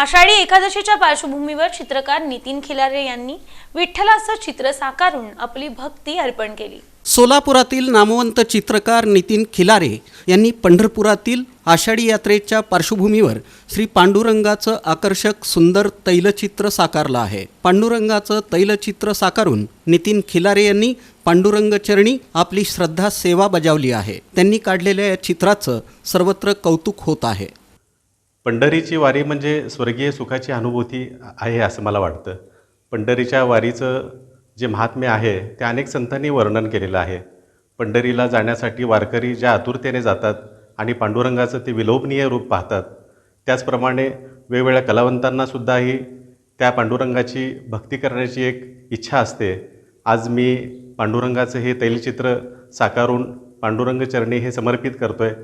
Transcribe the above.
आषाढी एकादशीच्या पार्श्वभूमीवर चित्रकार नितीन खिलारे यांनी विठ्ठलाचं चित्र साकारून आपली भक्ती अर्पण केली. सोलापुरातील नामवंत चित्रकार नितीन खिलारे यांनी पंढरपुरातील आषाढी यात्रेच्या पार्श्वभूमीवर श्री पांडुरंगाचं आकर्षक सुंदर तैलचित्र साकारलं आहे. पांडुरंगाचं तैलचित्र साकारून नितीन खिलारे यांनी पांडुरंगचरणी आपली श्रद्धा सेवा बजावली आहे. त्यांनी काढलेल्या या चित्राचं सर्वत्र कौतुक होत आहे. पंढरीची वारी म्हणजे स्वर्गीय सुखाची अनुभूती आहे असं मला वाटतं. पंढरीच्या वारीचं जे महात्म्य आहे ते अनेक संतांनी वर्णन केलेलं आहे. पंढरीला जाण्यासाठी वारकरी ज्या आतुरतेने जातात आणि पांडुरंगाचं ते विलोभनीय रूप पाहतात त्याचप्रमाणे वेगवेगळ्या कलावंतांनासुद्धाही त्या पांडुरंगाची भक्ती करण्याची एक इच्छा असते. आज मी पांडुरंगाचं हे तैलचित्र साकारून पांडुरंग चरणी हे समर्पित करतो आहे